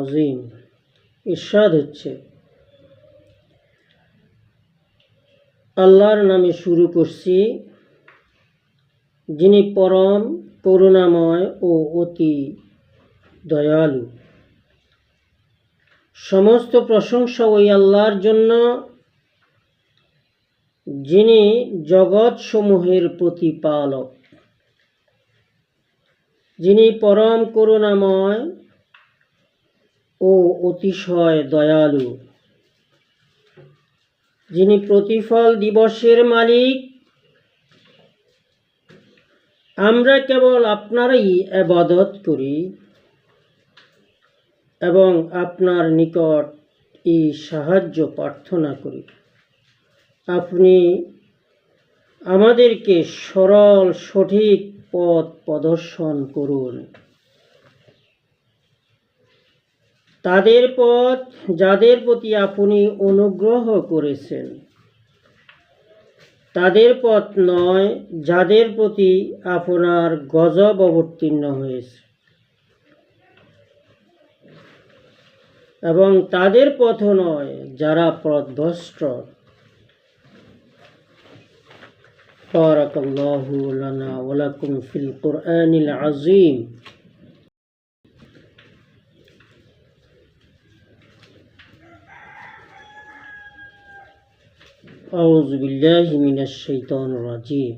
আজিম ইরশাদ হচ্ছে। আল্লাহর নামে শুরু করছি। যিনি পরম করুণাময় ও অতি দয়ালু। সমস্ত প্রশংসা ওই আল্লাহর জন্য। যিনি জগৎসমূহের প্রতিপালক। যিনি পরম করুণাময় ও অতিশয় দয়ালু। যিনি প্রতিফল দিবসের মালিক, আমরা কেবল আপনারই আবাদত করি এবং আপনার নিকট এই সাহায্য প্রার্থনা করি। আপনি আমাদেরকে সরল সঠিক পথ প্রদর্শন করুন। তাদের পথ যাদের প্রতি আপনি অনুগ্রহ করেছেন তাদের পথ নয় যাদের প্রতি আপনার গজব অবতীর্ণ হয়েছে এবং তাদের পথ নয় যারা পথভ্রষ্ট بارك الله لنا ولكم في القرآن العظيم রাজিম।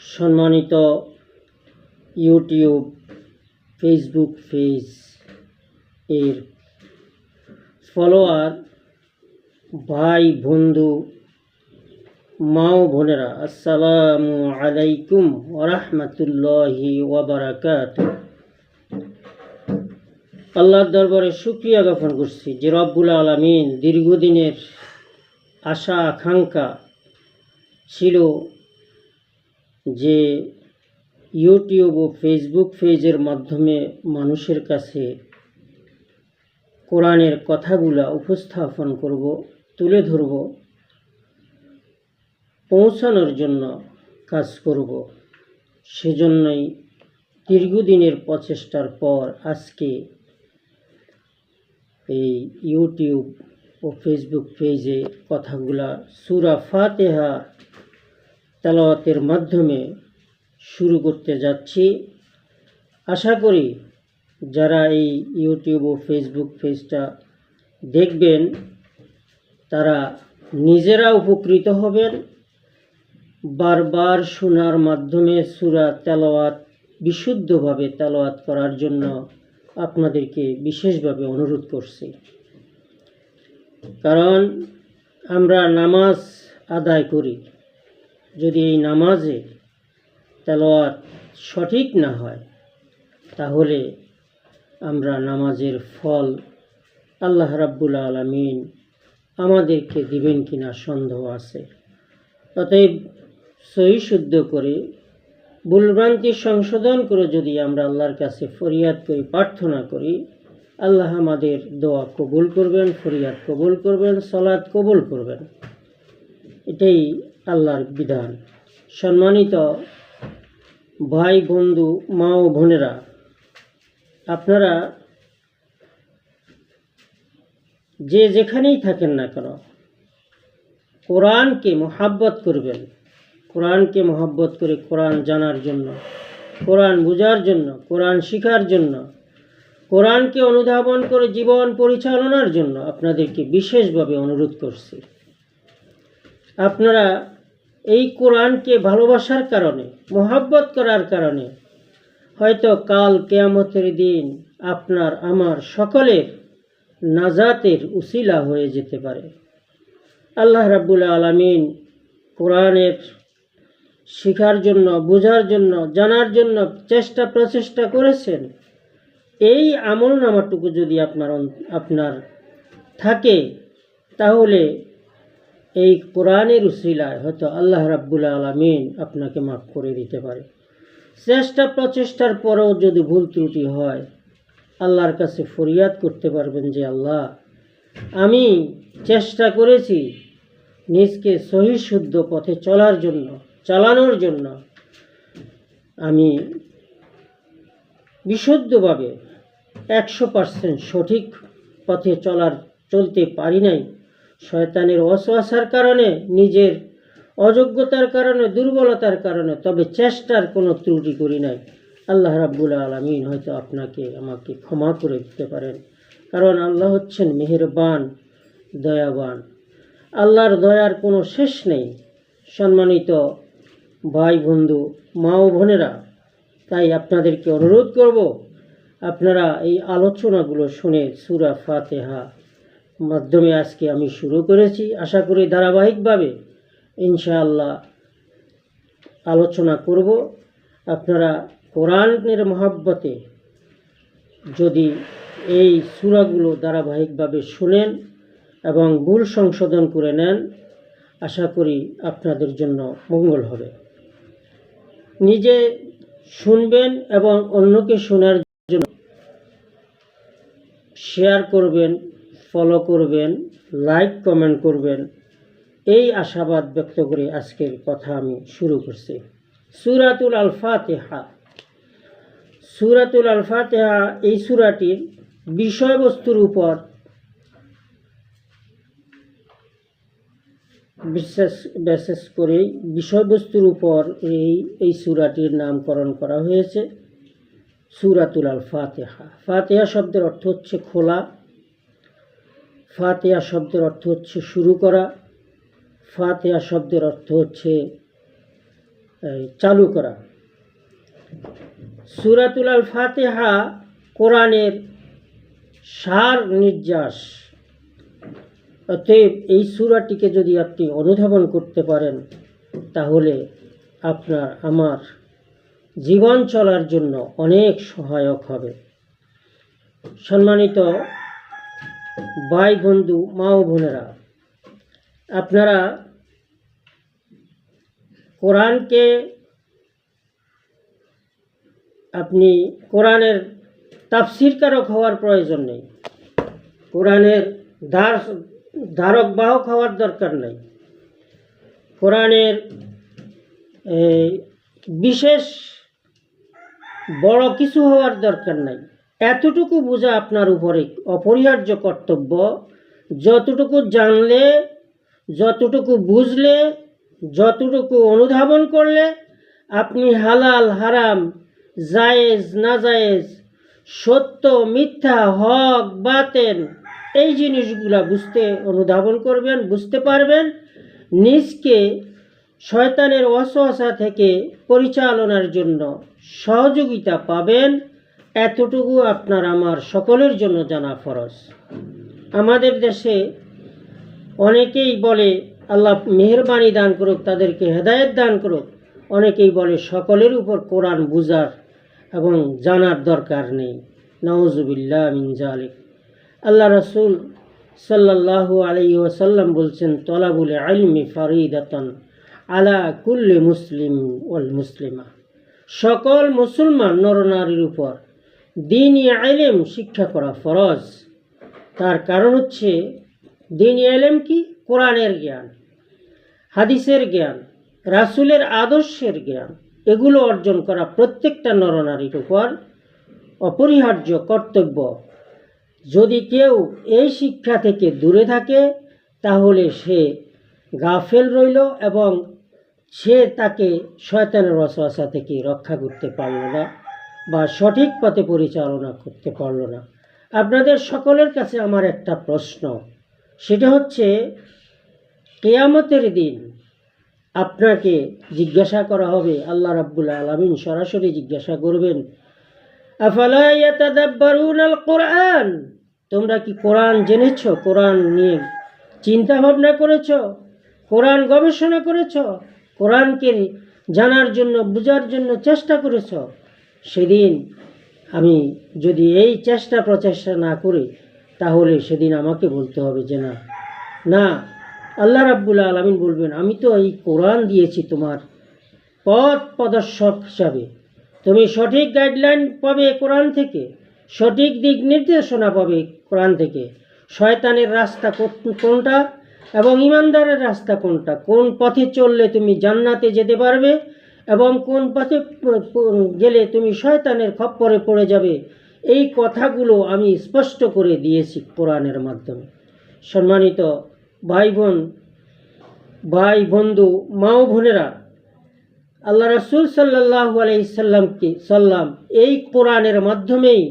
সম্মানিত ইউটিউব, ফেসবুক পেজ এর ফলোয়ার, ভাই, বন্ধু, মাও, বোনেরা, আসসালামু আলাইকুম ওরহমতুল্লাহি ওবরাকাত আল্লাহর দরবারে সুক্রিয়া জ্ঞাপন করছি যে রব্বুল আলমিন দীর্ঘদিনের আশা, আকাঙ্ক্ষা ছিল যে ইউটিউব ও ফেসবুক পেজের মাধ্যমে মানুষের কাছে কোরআনের কথাগুলা উপস্থাপন করব, তুলে ধরব, পৌঁছানোর জন্য কাজ করব। সেজন্যই দীর্ঘদিনের প্রচেষ্টার পর আজকে এই ইউটিউব ও ফেসবুক পেজে কথাগুলা সুরা ফাতেহা তেলাওয়াতের মাধ্যমে শুরু করতে যাচ্ছি। আশা করি যারা এই ইউটিউব ও ফেসবুক পেজটা দেখবেন, তারা নিজেরা উপকৃত হবেন। বারবার শোনার মাধ্যমে সুরা তেলাওয়াত, বিশুদ্ধভাবে তেলাওয়াত করার জন্য আপনাদেরকে বিশেষভাবে অনুরোধ করছি। কারণ আমরা নামাজ আদায় করি। যদি এই নামাজে তেলাওয়াত সঠিক না হয়, তাহলে আমরা নামাজের ফল আল্লাহ রাব্বুল আলমিন আমাদেরকে দিবেন কিনা সন্দেহ আছে। অতএব সহি শুদ্ধ করে ভুলভ্রান্তি সংশোধন করে যদি আমরা আল্লাহর কাছে ফরিয়াদ করি, প্রার্থনা করি আল্লাহ আমাদের দোয়া কবুল করবেন, ফরিয়াদ কবুল করবেন সলাদ কবুল করবেন। এটাই আল্লাহর বিধান। সম্মানিত ভাই, বন্ধু, মা ও বোনেরা, আপনারা যে যেখানেই থাকেন না কেন, কোরআনকে মোহাব্বত করবেন। কোরআনকে মোহাব্বত করে কোরআন জানার জন্য, কোরআন বোঝার জন্য, কোরআন শেখার জন্য কোরআনকে অনুধাবন করে জীবন পরিচালনার জন্য আপনাদেরকে বিশেষভাবে অনুরোধ করছি। আপনারা এই কোরআনকে ভালোবাসার কারণে, মোহাব্বত করার কারণে, হয়তো কাল কেয়ামতের দিন আপনার, আমার সকলের নাজাতের উসিলা হয়ে যেতে পারে। আল্লাহ রাব্বুল আলমিন কোরআনের শেখার জন্য, বোঝার জন্য, জানার জন্য চেষ্টা প্রচেষ্টা করেছেন। এই আমল নামাটুকু যদি আপনার আপনার থাকে, তাহলে এই কোরআনের উসিলায় হয়তো আল্লাহ রাব্বুল আলমিন আপনাকে মাফ করে দিতে পারে। চেষ্টা প্রচেষ্টার পরেও যদি ভুল ত্রুটি হয়, আল্লাহর কাছে ফরিয়াদ করতে পারবেন যে আল্লাহ, আমি চেষ্টা করেছি নিজকে সহি শুদ্ধ পথে চলার জন্য, চালানোর জন্য, আমি বিশুদ্ধভাবে একশো পার্সেন্ট সঠিক পথে চলার, চলতে পারি নাই। শয়তানের অসহাসার কারণে, নিজের অযোগ্যতার কারণে, দুর্বলতার কারণে, তবে চেষ্টার কোনো ত্রুটি করি নাই। আল্লাহ রাব্বুল আলমিন হয়তো আপনাকে আমাকে ক্ষমা করে দিতে পারেন। কারণ আল্লাহ হচ্ছেন মেহেরবান, দয়াবান। আল্লাহর দয়ার কোনো শেষ নেই। সম্মানিত ভাই বন্ধু মা ও বোনেরা তাই আপনাদেরকে অনুরোধ করব, আপনারা এই আলোচনাগুলো শুনে সুরা ফাতেহা মাধ্যমে আজকে আমি শুরু করেছি। আশা করি ধারাবাহিকভাবে ইনশাআল্লাহ আলোচনা করব। আপনারা কোরআনের মহাব্বতে যদি এই সুরাগুলো ধারাবাহিকভাবে শুনেন এবং ভুল সংশোধন করে নেন, আশা করি আপনাদের জন্য মঙ্গল হবে। নিজে শুনবেন এবং অন্যকে শোনার জন্য শেয়ার করবেন ফলো করবেন লাইক কমেন্ট করবেন। এই আশাবাদ ব্যক্ত করে আজকের কথা আমি শুরু করছি। সুরাতুল আল ফাতেহা সুরাতুল আল ফাতেহা এই সুরাটির বিষয়বস্তুর উপর বিশেষ বিশেষ করে বিষয়বস্তুর উপর এই এই সুরাটির নামকরণ করা হয়েছে। সুরাতুল আল ফাতেহা ফাতেহা শব্দের অর্থ হচ্ছে খোলা। ফাতেহা শব্দের অর্থ হচ্ছে শুরু করা। ফাতেহা শব্দের অর্থ হচ্ছে চালু করা। সুরাতুল আল ফাতেহা কোরআনের সার নির্যাস অতএব এই সূরাটিকে যদি আপনি অনুধাবন করতে পারেন, তাহলে আপনার, আমার জীবন চলার জন্য অনেক সহায়ক হবে। সম্মানিত ভাই বন্ধু, মা ও বোনেরা, আপনারা কোরআনকে আপনি কোরআনের তাফসিরকারক হওয়ার প্রয়োজন নেই। কোরআনের ধার ধারক বাহক হওয়ার দরকার নাই। কোরআনের বিশেষ বড় কিছু হওয়ার দরকার নাই। এতটুকু বোঝা আপনার উপরে অপরিহার্য কর্তব্য। যতটুকু জানলে, যতটুকু বুঝলে, যতটুকু অনুধাবন করলে, আপনি হালাল, হারাম, জায়েজ না জায়েজ সত্য, মিথ্যা, হক, বাতেন এই জিনিসগুলা বুঝতে, অনুধাবন করবেন, বুঝতে পারবেন। নিজকে শয়তানের অসহসা থেকে পরিচালনার জন্য সহযোগিতা পাবেন, এতটুকু আপনার আমার সকলের জন্য জানা ফরজ। আমাদের দেশে অনেকেই বলে, আল্লাহ মেহরবানি দান করুক, তাদেরকে হেদায়েত দান করুক। অনেকেই বলে, সকলের উপর কোরআন বুঝার এবং জানার দরকার নেই। নওজুবিল্লাহ মিন জালিক। আল্লাহ রসুল সাল্লাল্লাহু আলাইহি ওয়াসাল্লাম বলছেন, তলাবুল আলমি ফারিদাতন আলা কুল্লি মুসলিম ওয়াল মুসলিমা। সকল মুসলমান নরনারীর উপর দিনই আইলেম শিক্ষা করা ফরজ। তার কারণ হচ্ছে দিনই আইলেম কি? কোরআনের জ্ঞান, হাদিসের জ্ঞান, রাসূলের আদর্শের জ্ঞান। এগুলো অর্জন করা প্রত্যেকটা নরনারীর উপর অপরিহার্য কর্তব্য। যদি কেউ এই শিক্ষা থেকে দূরে থাকে, তাহলে সে গাফেল রইল এবং সে তাকে শয়তানের রসওয়াসা থেকে রক্ষা করতে পারল না বা সঠিক পথে পরিচালনা করতে পারল না। আপনাদের সকলের কাছে আমার একটা প্রশ্ন, সেটা হচ্ছে, কেয়ামতের দিন আপনাকে জিজ্ঞাসা করা হবে, আল্লাহ রাব্বুল আলামিন সরাসরি জিজ্ঞাসা করবেন, আফালা আল কোরআন তোমরা কি কোরআন জেনেছ? কোরআন নিয়ে চিন্তা ভাবনা করেছ? কোরআন গবেষণা করেছ? কোরআনকে জানার জন্য, বোঝার জন্য চেষ্টা করেছ? সেদিন আমি যদি এই চেষ্টা প্রচেষ্টা না করি, তাহলে সেদিন আমাকে বলতে হবে যে না না, আল্লাহ রাব্বুল আলমিন বলবেন, আমি তো এই কোরআন দিয়েছি তোমার পথ প্রদর্শক হিসাবে। তুমি সঠিক গাইডলাইন পাবে কোরআন থেকে, সঠিক দিক নির্দেশনা পাবে কোরআন থেকে। শয়তানের রাস্তা কোনটা এবং ইমানদারের রাস্তা কোনটা? কোন পথে চললে তুমি জান্নাতে যেতে পারবে এবং কোন পথে গেলে তুমি শয়তানের খপ্পরে পড়ে যাবে? এই কথাগুলো আমি স্পষ্ট করে দিয়েছি কোরআনের মাধ্যমে। সম্মানিত ভাই বোন ভাই বন্ধু মা বোনেরা, আল্লাহ রসুল সাল্লাহ আলাইসাল্লামকে সাল্লাম এই কোরআনের মাধ্যমেই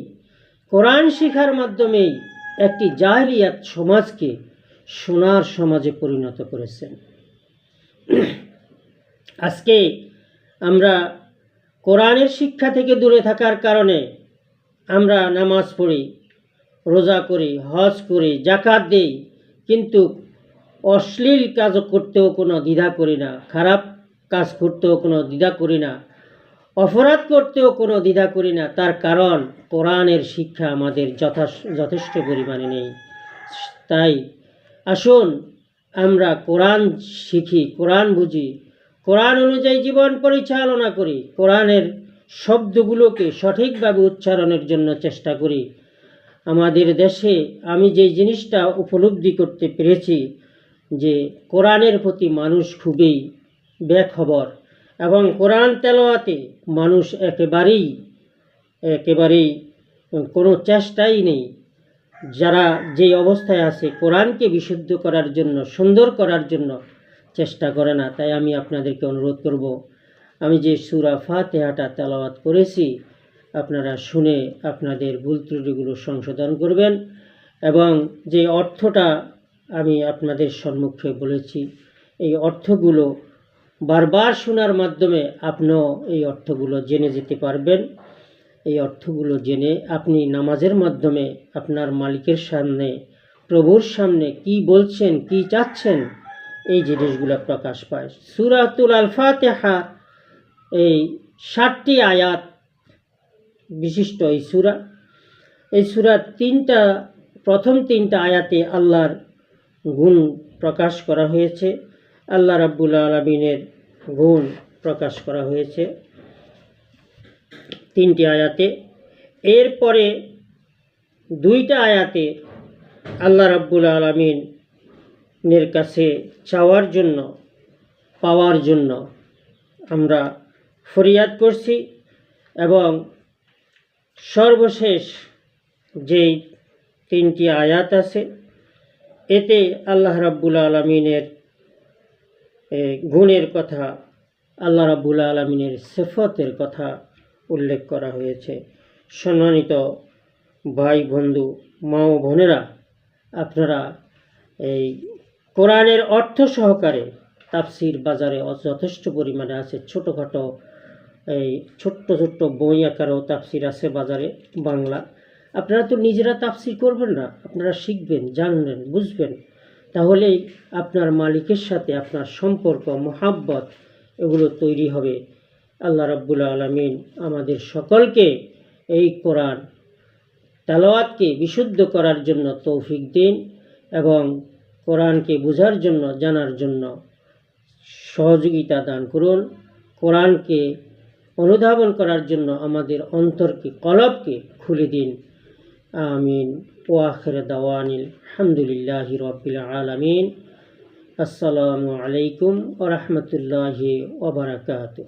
কোরআন শিখার মাধ্যমেই একটি জাহলিয়াত সমাজকে সোনার সমাজে পরিণত করেছেন। আজকে আমরা কোরআনের শিক্ষা থেকে দূরে থাকার কারণে আমরা নামাজ পড়ি, রোজা করি, হজ করি জাকাত দিই, কিন্তু অশ্লীল কাজ করতেও কোনো দ্বিধা করি না, খারাপ কাজ করতেও কোনো দ্বিধা করি না। অপরাধ করতেও কোনো দ্বিধা করি না, তার কারণ কোরআনের শিক্ষা আমাদের যথা যথেষ্ট পরিমাণে নেই। তাই আসুন আমরা কোরআন শিখি, কোরআন বুঝি, কোরআন অনুযায়ী জীবন পরিচালনা করি, কোরআনের শব্দগুলোকে সঠিকভাবে উচ্চারণের জন্য চেষ্টা করি। আমাদের দেশে আমি যে জিনিসটা উপলব্ধি করতে পেরেছি যে কোরআনের প্রতি মানুষ খুবই বেখবর। এবং কোরআন তেলোয়াতে মানুষ একেবারেই একেবারেই কোনো চেষ্টাই নেই। যারা যেই অবস্থায় আছে, কোরআনকে বিশুদ্ধ করার জন্য, সুন্দর করার জন্য চেষ্টা করে না, তাই আমি আপনাদেরকে অনুরোধ করব। আমি যে সুরা ফাতেহাটা তেলাওয়াত করেছি, আপনারা শুনে আপনাদের ভুল ত্রুটিগুলো সংশোধন করবেন এবং যে অর্থটা আমি আপনাদের সম্মুখে বলেছি, এই অর্থগুলো বারবার শোনার মাধ্যমে আপনিও এই অর্থগুলো জেনে যেতে পারবেন। এই অর্থগুলো জেনে আপনি নামাজের মাধ্যমে আপনার মালিকের সামনে, প্রভুর সামনে কি বলছেন, কি চাচ্ছেন, এই জিনিসগুলো প্রকাশ পায়। সুরাতুল আলফা ফাতেহা এই ষাটটি আয়াত বিশিষ্ট এই সুরা। এই সুরার তিনটা, প্রথম তিনটা আয়াতে আল্লাহর গুণ প্রকাশ করা হয়েছে। আল্লাহ রাব্বুল আলমিনের গুণ প্রকাশ করা হয়েছে। তিনটি আয়াতে। এরপরে দুইটা আয়াতে আল্লাহ রাব্বুল আলমিনের কাছে চাওয়ার জন্য, পাওয়ার জন্য আমরা ফরিয়াদ করছি এবং সর্বশেষ যেই তিনটি আয়াত আছে, এতে আল্লাহ রাব্বুল আলমিনের গুণের কথা আল্লাহ রাব্বুল আলমিনের সেফতের কথা উল্লেখ করা হয়েছে। সম্মানিত ভাই, বন্ধু, মা ও বোনেরা, আপনারা এই কোরআনের অর্থ সহকারে তাফসির বাজারে যথেষ্ট পরিমাণে আছে। ছোটোখাটো এই ছোট্ট ছোট্ট বই আকারেও তাফসির আছে বাজারে, বাংলা। আপনারা তো নিজেরা তাফসির করবেন না, আপনারা শিখবেন, জানবেন, বুঝবেন। তাহলেই আপনার মালিকের সাথে আপনার সম্পর্ক, মোহাব্বত এগুলো তৈরি হবে। আল্লাহ রাব্বুল আলমিন আমাদের সকলকে এই কোরআন তেলাওয়াতকে বিশুদ্ধ করার জন্য তৌফিক দিন এবং কোরআনকে বোঝার জন্য, জানার জন্য সহযোগিতা দান করুন। কোরআনকে অনুধাবন করার জন্য আমাদের অন্তরকে, কলবকে খুলে দিন। আমিন। ওয়াখির দাওয়ানিল আলহামদুলিল্লাহি রবিল আলমিন। আসসালামু আলাইকুম ওরহমতুল্লাহ ওবরাকাতুহ